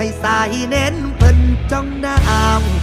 ให้สายเน้นเพิ่นจ้องน้ำ